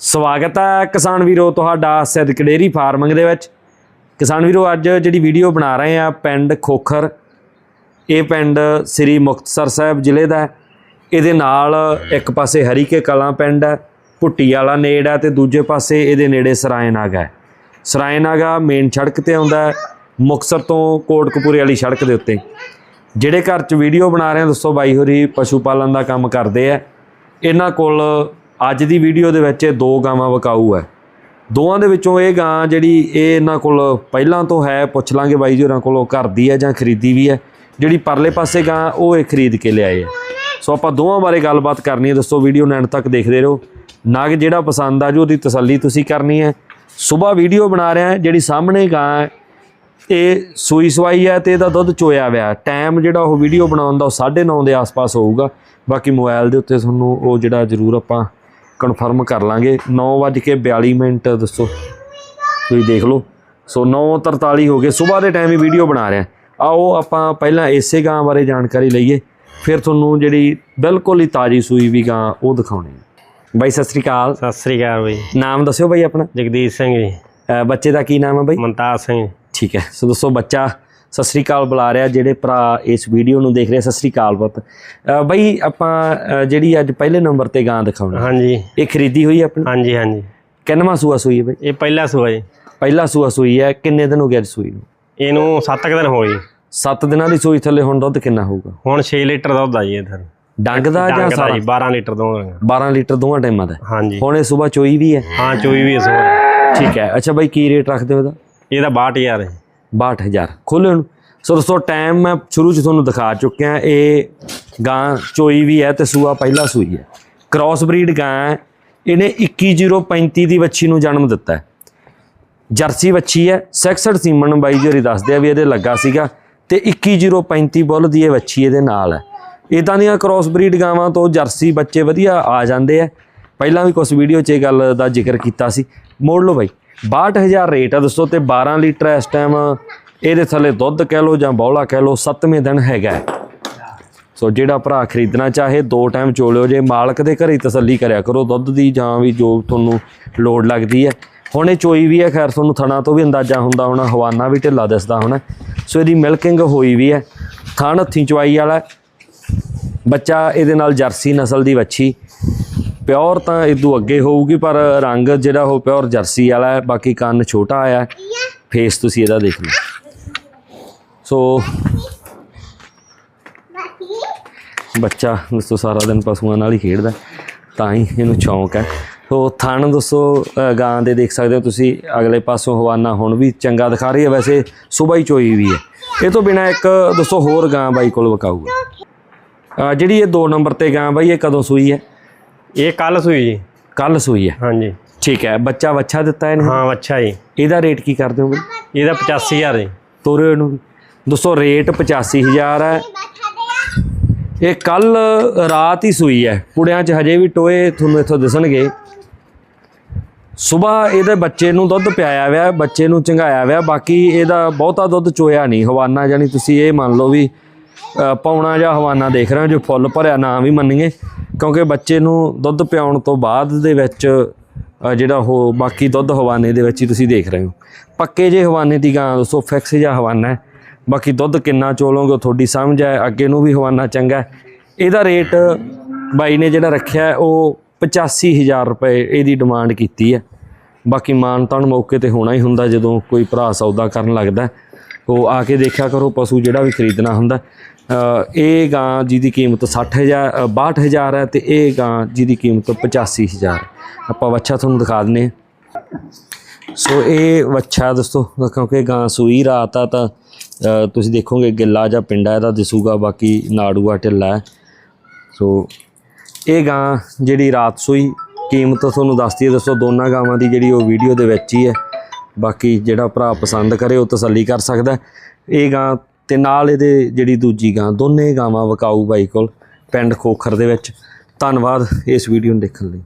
ਸਵਾਗਤ ਹੈ ਕਿਸਾਨ ਵੀਰੋ ਤੁਹਾਡਾ ਸਿੱਧਕ ਡੇਰੀ ਫਾਰਮਿੰਗ ਦੇ ਵਿੱਚ। ਕਿਸਾਨ ਵੀਰੋ, ਅੱਜ ਜਿਹੜੀ ਵੀਡੀਓ ਬਣਾ ਰਹੇ ਆ ਪਿੰਡ ਖੋਖਰ। ਇਹ ਪਿੰਡ ਸ੍ਰੀ ਮੁਕਤਸਰ ਸਾਹਿਬ ਜ਼ਿਲ੍ਹੇ ਦਾ ਇਹਦੇ ਨਾਲ ਇੱਕ ਪਾਸੇ ਹਰੀਕੇ ਕਲਾਂ ਪਿੰਡ ਹੈ, ਭੁੱਟੀ ਵਾਲਾ ਨੇੜ ਹੈ ਤੇ ਦੂਜੇ ਪਾਸੇ ਇਹਦੇ ਨੇੜੇ ਸਰਾਇਨਾਗਾ ਹੈ। ਸਰਾਇਨਾਗਾ ਮੇਨ ਸੜਕ ਤੇ ਆਉਂਦਾ ਹੈ, ਮੁਕਤਸਰ ਤੋਂ ਕੋਟਕਪੂਰੇ ਵਾਲੀ ਸੜਕ ਦੇ ਉੱਤੇ। ਜਿਹੜੇ ਘਰ 'ਚ ਵੀਡੀਓ ਬਣਾ ਰਹੇ ਆ ਦੋਸਤੋ ਬਾਈ ਹੋਰੀ, ਪਸ਼ੂ ਪਾਲਣ ਦਾ ਕੰਮ ਕਰਦੇ ਆ। ਇਹਨਾਂ ਕੋਲ ਅੱਜ ਦੀ ਵੀਡੀਓ ਦੇ ਵਿੱਚ ਇਹ ਦੋ ਗਾਵਾਂ ਵਿਕਾਊ ਹੈ। ਦੋਵਾਂ ਦੇ ਵਿੱਚੋਂ ਇਹ ਗਾਂ ਜਿਹੜੀ ਇਹ ਇਹਨਾਂ ਕੋਲ ਪਹਿਲਾਂ ਤੋਂ ਹੈ, ਪੁੱਛ ਲਾਂਗੇ ਬਾਈ ਜੀ ਹੋਰਾਂ ਕੋਲੋਂ, ਘਰ ਦੀ ਹੈ ਜਾਂ ਖਰੀਦੀ ਵੀ ਹੈ। ਜਿਹੜੀ ਪਰਲੇ ਪਾਸੇ ਗਾਂ, ਉਹ ਇਹ ਖਰੀਦ ਕੇ ਲਿਆਏ ਆ ਸੋ ਆਪਾਂ ਦੋਵਾਂ ਬਾਰੇ ਗੱਲਬਾਤ ਕਰਨੀ ਹੈ। ਦੋਸਤੋ ਵੀਡੀਓ ਨੂੰ ਐਂਡ ਤੱਕ ਦੇਖਦੇ ਰਹੋ। ਨਗ ਜਿਹੜਾ ਪਸੰਦ ਆ ਜੋ ਉਹਦੀ ਤਸੱਲੀ ਤੁਸੀਂ ਕਰਨੀ ਹੈ। ਸਵੇਰ ਵੀਡੀਓ ਬਣਾ ਰਿਹਾ ਜਿਹੜੀ ਸਾਹਮਣੇ ਗਾਂ ਇਹ ਸੂਈ ਸਵਾਈ ਹੈ ਤੇ ਇਹਦਾ ਦੁੱਧ ਚੋਇਆ ਹੋਇਆ ਟਾਈਮ ਜਿਹੜਾ ਉਹ ਵੀਡੀਓ ਬਣਾਉਣ ਦਾ ਉਹ 9:30 ਦੇ ਆਸ-ਪਾਸ ਹੋਊਗਾ। ਬਾਕੀ ਮੋਬਾਈਲ ਦੇ ਉੱਤੇ ਤੁਹਾਨੂੰ ਉਹ ਜਿਹੜਾ ਜ਼ਰੂਰ ਆਪਾਂ ਕਨਫਰਮ ਕਰ ਲਾਂਗੇ। 9:42 ਮਿੰਟ ਦੱਸੋ। ਤੁਸੀਂ ਦੇਖ ਲਓ। ਸੋ 9:43 ਹੋ ਗਏ। ਸਵੇਰ ਦੇ ਟਾਈਮ ਹੀ ਵੀਡੀਓ ਬਣਾ ਰਿਹਾ ਆਓ ਆਪਾਂ ਪਹਿਲਾਂ ਇਸੇ ਗਾਂ ਬਾਰੇ ਜਾਣਕਾਰੀ ਲਈਏ। ਫਿਰ ਤੁਹਾਨੂੰ ਜਿਹੜੀ ਬਿਲਕੁਲ ਹੀ ਤਾਜੀ ਸੂਈ ਵੀ ਗਾਂ ਉਹ ਦਿਖਾਉਣੀ ਹੈ। ਬਾਈ ਸਤਿ ਸ੍ਰੀ ਅਕਾਲ। ਸਤਿ ਸ੍ਰੀ ਅਕਾਲ ਬਈ। ਨਾਮ ਦੱਸਿਓ ਬਾਈ ਆਪਣਾ। ਜਗਦੀਸ਼ ਸਿੰਘ ਜੀ। ਬੱਚੇ ਦਾ ਕੀ ਨਾਮ ਹੈ ਬਾਈ? ਮਨਤਾਜ ਸਿੰਘ। ਠੀਕ ਹੈ। ਸੋ ਦੋਸਤੋ ਬੱਚਾ। ਸਤਿ ਸ੍ਰੀ ਅਕਾਲ ਬੁਲਾ ਰਿਹਾ ਜਿਹੜੇ ਭਰਾ ਇਸ ਵੀਡੀਓ ਨੂੰ ਦੇਖ ਰਹੇ ਸਤਿ ਸ੍ਰੀ ਅਕਾਲ ਅਹ ਬਈ ਆਪਾਂ ਜਿਹੜੀ ਅੱਜ ਪਹਿਲੇ ਨੰਬਰ ਤੇ ਗਾਂ ਦਿਖਾਉਣਾ ਹਾਂਜੀ। ਇਹ ਖਰੀਦੀ ਹੋਈ ਆਪਣੀ? ਹਾਂਜੀ ਹਾਂਜੀ। ਕਿੰਨਵਾਂ ਸੂਆ ਸੂਈ ਹੈ ਬਈ? ਇਹ ਪਹਿਲਾ ਸੂਆ ਜੀ। ਪਹਿਲਾ ਸੂਆ ਸੂਈ ਹੈ ਕਿੰਨੇ ਦਿਨ ਹੋ ਗਏ ਸੂਈ ਨੂੰ? ਇਹਨੂੰ 7 ਦਿਨ ਹੋ ਗਏ 7 ਦਿਨਾਂ ਦੀ ਸੂਈ ਥੱਲੇ ਹੁਣ ਦੁੱਧ ਕਿੰਨਾ ਹੋਊਗਾ? ਹੁਣ 6 ਲੀਟਰ ਦੁੱਧ ਆ ਜੀ ਇਧਰ ਡੰਗ ਦਾ ਜਾਂ ਦਾ ਸਾਰਾ? ਜੀ 12 ਲੀਟਰ ਦੋਵਾਂ 12 ਲੀਟਰ ਦੋਵਾਂ ਟਾਈਮਾਂ ਦਾ। ਹਾਂਜੀ। ਹੁਣ ਇਹ ਸਵੇਰ ਚੋਈ ਵੀ ਹੈ? ਹਾਂ ਚੋਈ ਵੀ ਇਸ ਵਾਰ ਠੀਕ ਹੈ। ਅੱਛਾ ਬਾਈ ਕੀ ਰੇਟ ਰੱਖਦੇ ਹੋ ਇਹਦਾ? ਇਹਦਾ 62000 ਹੈ। 62000 ਖੋਲ੍ਹੋ ਇਹਨੂੰ। ਸੋ ਦੋਸਤੋ ਟਾਈਮ ਮੈਂ ਸ਼ੁਰੂ ਚ ਤੁਹਾਨੂੰ ਦਿਖਾ ਚੁੱਕਿਆ, ਇਹ ਗਾਂ ਚੋਈ ਵੀ ਹੈ ਤੇ ਸੂਆ ਪਹਿਲਾ ਸੂਈ ਹੈ। ਕ੍ਰਾਸ ਬਰੀਡ ਗਾਂ ਹੈ, ਇਹਨੇ 21035 ਦੀ ਵੱਛੀ ਨੂੰ ਜਨਮ ਦਿੱਤਾ ਹੈ। ਜਰਸੀ ਵੱਛੀ ਹੈ 66 ਸੀਮਨ ਬਾਈ ਜੀ ਹੋਰੀ ਦੱਸਦੇ ਆ ਵੀ ਇਹਦੇ ਲੱਗਾ ਸੀਗਾ ਤੇ 21035 ਬੁੱਲ ਦੀ ਇਹ ਵੱਛੀ ਇਹਦੇ ਨਾਲ ਹੈ। ਇਦਾਂ ਦੀਆਂ ਕ੍ਰਾਸ ਬਰੀਡ ਗਾਵਾਂ ਤੋਂ ਜਰਸੀ ਬੱਚੇ ਵਧੀਆ ਆ ਜਾਂਦੇ ਆ। ਪਹਿਲਾਂ ਵੀ ਕੁਝ ਵੀਡੀਓ 'ਚ ਇਹ ਗੱਲ ਦਾ ਜ਼ਿਕਰ ਕੀਤਾ ਸੀ। ਮੋੜ ਲਓ ਬਾਈ। 62000 ਰੇਟ ਆ, ਦੱਸੋ ਤੇ 12 ਲੀਟਰ ਇਸ ਟਾਈਮ ਇਹਦੇ ਥੱਲੇ ਦੁੱਧ ਕਹਿ ਲਓ ਜਾਂ ਬੌਲਾ ਕਹਿ ਲਓ 7ਵੇਂ ਦਿਨ ਹੈਗਾ ਸੋ ਜਿਹੜਾ ਭਰਾ ਖਰੀਦਣਾ ਚਾਹੇ, ਦੋ ਟਾਈਮ ਚੋਲਿਓ, ਜੇ ਮਾਲਕ ਦੇ ਘਰੇ ਹੀ ਤਸੱਲੀ ਕਰਿਆ ਕਰੋ, ਦੁੱਧ ਦੀ ਜਾਂ ਵੀ ਜੋ ਤੁਹਾਨੂੰ ਲੋੜ ਲੱਗਦੀ ਹੈ। ਹੁਣ ਇਹ ਚੋਈ ਵੀ ਹੈ, ਖੈਰ ਤੁਹਾਨੂੰ ਥਣਾ ਤੋਂ ਵੀ ਅੰਦਾਜ਼ਾ ਹੁੰਦਾ ਹੋਣਾ, ਹਵਾਨਾ ਵੀ ਢਿੱਲਾ ਦਿਸਦਾ ਹੋਣਾ। ਸੋ ਇਹਦੀ ਮਿਲਕਿੰਗ ਹੋਈ ਵੀ ਹੈ। ਥਣ ਹੱਥੀਂ ਚਵਾਈ ਵਾਲਾ ਬੱਚਾ ਇਹਦੇ ਨਾਲ ਜਰਸੀ ਨਸਲ ਦੀ ਵੱਛੀ। ਪਿਓਰ ਤਾਂ ਇਦੋਂ ਅੱਗੇ ਹੋਊਗੀ, ਪਰ ਰੰਗ ਜਿਹੜਾ ਉਹ ਪਿਓਰ ਜਰਸੀ ਵਾਲਾ ਹੈ, ਬਾਕੀ ਕੰਨ ਛੋਟਾ ਆਇਆ ਫੇਸ ਤੁਸੀਂ ਇਹਦਾ ਦੇਖ ਲਓ। ਸੋ ਬੱਚਾ ਦੋਸਤੋ ਸਾਰਾ ਦਿਨ ਪਸ਼ੂਆਂ ਨਾਲ ਹੀ ਖੇਡਦਾ ਤਾਂ ਹੀ ਇਹਨੂੰ ਸ਼ੌਂਕ ਹੈ। ਸੋ ਥਣ ਦੋਸਤੋ ਗਾਂ ਦੇ ਦੇਖ ਸਕਦੇ ਹੋ ਤੁਸੀਂ, ਅਗਲੇ ਪਾਸੋਂ ਹਵਾਨਾ ਹੁਣ ਵੀ ਚੰਗਾ ਦਿਖਾ ਰਹੀ ਹੈ, ਵੈਸੇ ਸਵੇਰ ਹੀ ਚੋਈ ਵੀ ਹੈ। ਇਹ ਤੋਂ ਬਿਨਾ ਇੱਕ ਦੋਸਤੋ ਹੋਰ ਗਾਂ ਬਾਈ ਕੋਲ ਵਿਕਾਊਗਾ। ਜਿਹੜੀ ਇਹ 2 ਨੰਬਰ ਤੇ ਗਾਂ ਬਾਈ, ਇਹ ਕਦੋਂ ਸੂਈ ਹੈ? ਇਹ ਕੱਲ ਸੂਈ ਜੀ। ਕੱਲ ਸੂਈ ਹੈ। ਹਾਂਜੀ। ਠੀਕ ਹੈ ਬੱਚਾ ਵੱਛਾ ਦਿੱਤਾ ਇਹਨੇ? ਹਾਂ ਅੱਛਾ ਜੀ। ਇਹਦਾ ਰੇਟ ਕੀ ਕਰਦੇ ਹੋਗੇ? ਇਹਦਾ 85000 ਜੀ। ਤੋਰੇ ਇਹਨੂੰ ਵੀ। ਦੋਸਤੋ ਰੇਟ 85000 ਹੈ। ਇਹ ਕੱਲ ਰਾਤ ਹੀ ਸੂਈ ਹੈ। ਕੁੜਿਆਂ 'ਚ ਹਜੇ ਵੀ ਟੋਏ ਤੁਹਾਨੂੰ ਇੱਥੋਂ ਦਿਸਣਗੇ। ਸਵੇਰ ਇਹਦੇ ਬੱਚੇ ਨੂੰ ਦੁੱਧ ਪਿਆਇਆ ਹੋਇਆ ਬੱਚੇ ਨੂੰ ਚੰਗਾਇਆ ਹੋਇਆ। ਬਾਕੀ ਇਹਦਾ ਬਹੁਤਾ ਦੁੱਧ ਚੋਇਆ ਨਹੀਂ। ਹਵਾਨਾ ਜਾਨੀ ਤੁਸੀਂ ਇਹ ਮੰਨ ਲਓ ਵੀ ਅ, ਪੌਣਾ ਜਾਂ ਹਵਾਨਾ ਦੇਖ ਰਹੇ ਹੋ ਜੋ ਫੁੱਲ ਭਰਿਆ ਨਾ ਵੀ ਮੰਨੀਏ। ਕਿਉਂਕਿ ਬੱਚੇ ਨੂੰ ਦੁੱਧ ਪਿਆਉਣ ਤੋਂ ਬਾਅਦ ਦੇ ਵਿੱਚ ਜਿਹੜਾ ਉਹ ਬਾਕੀ ਦੁੱਧ ਹਵਾਨੇ ਦੇ ਵਿੱਚ ਹੀ ਤੁਸੀਂ ਦੇਖ ਰਹੇ ਹੋ। ਪੱਕੇ ਜੇ ਹਵਾਨੇ ਦੀ ਗਾਂ ਦੋਸਤੋ ਫਿਕਸ ਜਾਂ ਹਵਾਨਾ ਹੈ। ਬਾਕੀ ਦੁੱਧ ਕਿੰਨਾ ਚੋਲੋਗੇ ਉਹ ਤੁਹਾਡੀ ਸਮਝ ਹੈ ਅੱਗੇ ਨੂੰ ਵੀ ਹਵਾਨਾ ਚੰਗਾ ਇਹਦਾ ਰੇਟ ਬਾਈ ਨੇ ਜਿਹੜਾ ਰੱਖਿਆ ਹੈ, ਉਹ 85000 ਰੁਪਏ ਇਹਦੀ ਡਿਮਾਂਡ ਕੀਤੀ ਹੈ। ਬਾਕੀ ਮਾਨ ਤਾਨ ਮੌਕੇ ਤੇ ਹੋਣਾ ਹੀ ਹੁੰਦਾ ਜਦੋਂ ਕੋਈ ਭਰਾ ਸੌਦਾ ਕਰਨ ਲੱਗਦਾ ਉਹ ਆ ਕੇ ਦੇਖਿਆ ਕਰੋ ਪਸ਼ੂ ਜਿਹੜਾ ਵੀ ਖਰੀਦਣਾ ਹੁੰਦਾ ਇਹ ਗਾਂ ਜਿਹਦੀ ਕੀਮਤ 60000 ਅ, 62000 ਹੈ ਤੇ ਇਹ ਗਾਂ ਜਿਹਦੀ ਕੀਮਤ 85000 ਆਪਾਂ ਵੱਛਾ ਤੁਹਾਨੂੰ ਦਿਖਾ ਦਿੰਨੇ ਹਾਂ। ਸੋ ਇਹ ਵੱਛਾ ਦੋਸਤੋ ਕਿਉਂਕਿ ਗਾਂ ਸੂਈ ਰਾਤ ਆ ਤਾਂ ਤੁਸੀਂ ਦੇਖੋਗੇ ਗਿੱਲਾ ਜਾਂ ਪਿੰਡਾ ਇਹਦਾ ਦਿਸੂਗਾ ਬਾਕੀ ਨਾੜੂਆ ਢਿੱਲਾ ਹੈ। ਸੋ ਇਹ ਗਾਂ ਜਿਹੜੀ ਰਾਤ ਸੂਈ ਕੀਮਤ ਤੁਹਾਨੂੰ ਦੱਸਦੀ ਹੈ ਦੋਸਤੋ ਦੋਨਾਂ ਗਾਵਾਂ ਦੀ ਜਿਹੜੀ ਉਹ ਵੀਡੀਓ ਦੇ ਵਿੱਚ ਹੀ ਹੈ। ਬਾਕੀ ਜਿਹੜਾ ਭਰਾ ਪਸੰਦ ਕਰੇ ਉਹ ਤਸੱਲੀ ਕਰ ਸਕਦਾ ਇਹ ਗਾਂ ਤੇ ਨਾਲ ਇਹਦੇ ਜਿਹੜੀ ਦੂਜੀ ਗਾਂ, ਦੋਨੇ ਗਾਵਾਂ ਵਕਾਊ ਬਾਈ ਕੋਲ, ਪਿੰਡ ਖੋਖਰ ਦੇ ਵਿੱਚ। ਧੰਨਵਾਦ ਇਸ ਵੀਡੀਓ ਨੂੰ ਦੇਖਣ ਲਈ।